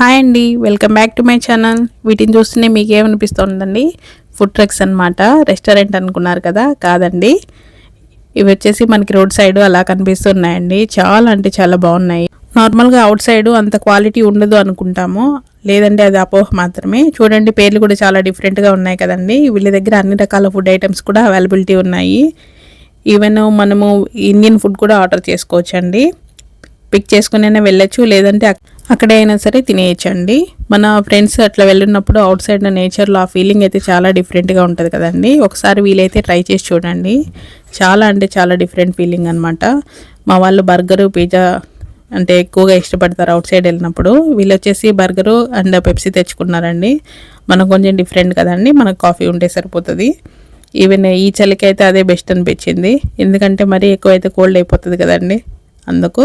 Hi అండి welcome back to my channel. వీటిని చూస్తూనే మీకేమనిపిస్తుందండి ఫుడ్ ట్రక్స్ అనమాట రెస్టారెంట్ అనుకున్నారు కదా కాదండి. ఇవి వచ్చేసి మనకి రోడ్ సైడ్ అలా కనిపిస్తున్నాయండి. చాలా అంటే చాలా బాగున్నాయి. నార్మల్గా అవుట్ సైడ్ అంత క్వాలిటీ ఉండదు అనుకుంటాము. లేదంటే అది అపోహ మాత్రమే. చూడండి పేర్లు కూడా చాలా డిఫరెంట్గా ఉన్నాయి కదండి. వీళ్ళ దగ్గర అన్ని రకాల ఫుడ్ ఐటమ్స్ కూడా అవైలబిలిటీ ఉన్నాయి. ఈవెన్ మనము ఇండియన్ ఫుడ్ కూడా ఆర్డర్ చేసుకోవచ్చండి. పిక్ చేసుకునే వెళ్ళొచ్చు లేదంటే అక్కడే అయినా సరే తినేయచ్చండి. మన ఫ్రెండ్స్ అట్లా వెళ్ళినప్పుడు అవుట్ సైడ్ నేచర్లో ఆ ఫీలింగ్ అయితే చాలా డిఫరెంట్గా ఉంటుంది కదండి. ఒకసారి వీలైతే ట్రై చేసి చూడండి. చాలా అంటే చాలా డిఫరెంట్ ఫీలింగ్ అనమాట మా వాళ్ళు బర్గరు పిజ్జా అంటే ఎక్కువగా ఇష్టపడతారు అవుట్ సైడ్ వెళ్ళినప్పుడు. వీళ్ళు వచ్చేసి బర్గరు అండ్ పెప్సీ తెచ్చుకున్నారండి. మనకు కొంచెం డిఫరెంట్ కదండి. మనకు కాఫీ ఉంటే సరిపోతుంది. ఈవెన్ ఈ చలికి అయితే అదే బెస్ట్ అనిపించింది. ఎందుకంటే మరీ ఎక్కువ అయితే కోల్డ్ అయిపోతుంది కదండి. అందుకు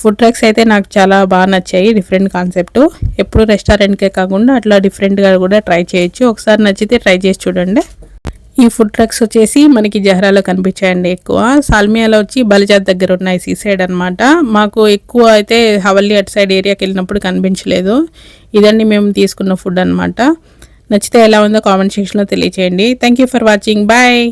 ఫుడ్ ట్రక్స్ అయితే నాకు చాలా బాగా నచ్చాయి డిఫరెంట్ కాన్సెప్ట్ ఎప్పుడు రెస్టారెంట్కే కాకుండా అట్లా డిఫరెంట్గా కూడా ట్రై చేయొచ్చు. ఒకసారి నచ్చితే ట్రై చేసి చూడండి. ఈ ఫుడ్ ట్రక్స్ వచ్చేసి మనకి జహరాలో కనిపించాయండి ఎక్కువ. సాల్మియాలో వచ్చి బలిజాత్ దగ్గర ఉన్నాయి సీ సైడ్ అనమాట మాకు ఎక్కువ అయితే హవల్లీ అటు సైడ్ ఏరియాకి వెళ్ళినప్పుడు కనిపించలేదు. ఇదండి మేము తీసుకున్న ఫుడ్ అనమాట నచ్చితే ఎలా ఉందో కామెంట్ సెక్షన్లో తెలియచేయండి. Thank you for watching bye